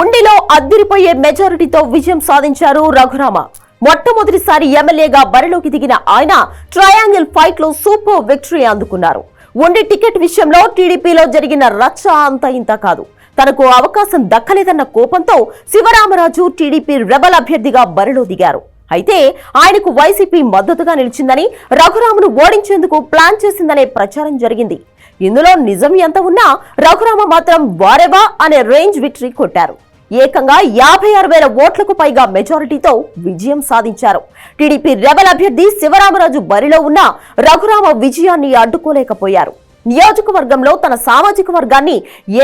ఉండిలో అద్దిరిపోయే మెజారిటీతో విజయం సాధించారు రఘురామ. మొట్టమొదటిసారి ఎమ్మెల్యేగా బరిలోకి దిగిన ఆయన ట్రయాంగిల్ ఫైట్లో సూపర్ విక్టరీ అందుకున్నారు. ఉండి టికెట్ విషయంలో టీడీపీలో జరిగిన రచ్చ అంత ఇంత కాదు. తనకు అవకాశం దక్కలేదన్న కోపంతో శివరామరాజు టీడీపీ రెబల్ అభ్యర్థిగా బరిలో దిగారు. అయితే ఆయనకు వైసీపీ మద్దతుగా నిలిచిందని రఘురామును ఓడించేందుకు ప్లాన్ చేసిందనే ప్రచారం జరిగింది. ఇందులో నిజం ఎంత ఉన్నా రఘురామ మాత్రం వారెవా అనే రేంజ్ విక్టరీ కొట్టారు. ఏకంగా యాభై ఆరు వేల ఓట్లకు పైగా మెజారిటీతో విజయం సాధించారు. టీడీపీ రెబల్ అభ్యర్థి శివరామరాజు బరిలో ఉన్న రఘురామ విజయాన్ని అడ్డుకోలేకపోయారు. నియోజకవర్గంలో తన సామాజిక వర్గాన్ని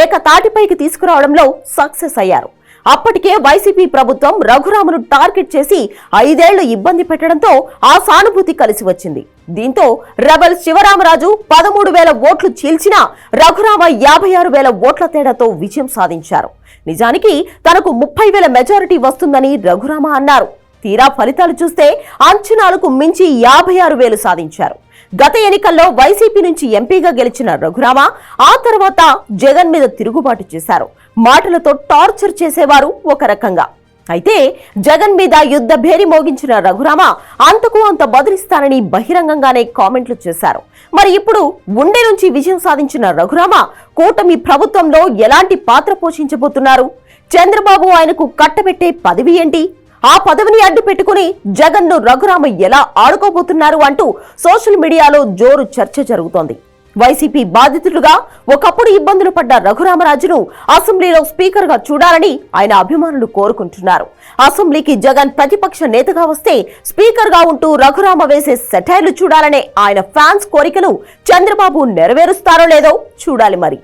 ఏకతాటిపైకి తీసుకురావడంలో సక్సెస్ అయ్యారు. అప్పటికే వైసీపీ ప్రభుత్వం రఘురామును టార్గెట్ చేసి ఐదేళ్ళు ఇబ్బంది పెట్టడంతో ఆ సానుభూతి కలిసి వచ్చింది. దీంతో రెబల్ శివరామరాజు పదమూడు వేల ఓట్లు చీల్చినా రఘురామ యాభై ఆరు వేల ఓట్ల తేడాతో విజయం సాధించారు. నిజానికి తనకు ముప్పై వేల మెజారిటీ వస్తుందని రఘురామ అన్నారు. తీరా ఫలితాలు చూస్తే అంచనాలకు మించి యాభై ఆరు వేలు సాధించారు. గత ఎన్నికల్లో వైసీపీ నుంచి ఎంపీగా గెలిచిన రఘురామ ఆ తర్వాత జగన్ మీద తిరుగుబాటు చేశారు. మాటలతో టార్చర్ చేసేవారు ఒక రకంగా. అయితే జగన్ మీద యుద్ధ భేరి మోగించిన రఘురామ అంతకు అంత బదులిస్తానని బహిరంగంగానే కామెంట్లు చేశారు. మరి ఇప్పుడు ఉండే నుంచి విజయం సాధించిన రఘురామ కూటమి ప్రభుత్వంలో ఎలాంటి పాత్ర పోషించబోతున్నారు? చంద్రబాబు ఆయనకు కట్టబెట్టే పదవి ఏంటి? ఆ పదవిని అడ్డు పెట్టుకుని జగన్ను రఘురామ ఎలా ఆడుకోబోతున్నారు అంటూ సోషల్ మీడియాలో జోరు చర్చ జరుగుతోంది. వైసీపీ బాధితులుగా ఒకప్పుడు ఇబ్బందులు పడ్డ రఘురామరాజును అసెంబ్లీలో స్పీకర్గా చూడాలని ఆయన అభిమానులు కోరుకుంటున్నారు. అసెంబ్లీకి జగన్ ప్రతిపక్ష నేతగా వస్తే స్పీకర్గా ఉంటూ రఘురామ వేసే సెటైర్లు చూడాలనే ఆయన ఫ్యాన్స్ కోరికను చంద్రబాబు నెరవేరుస్తారో లేదో చూడాలి మరి.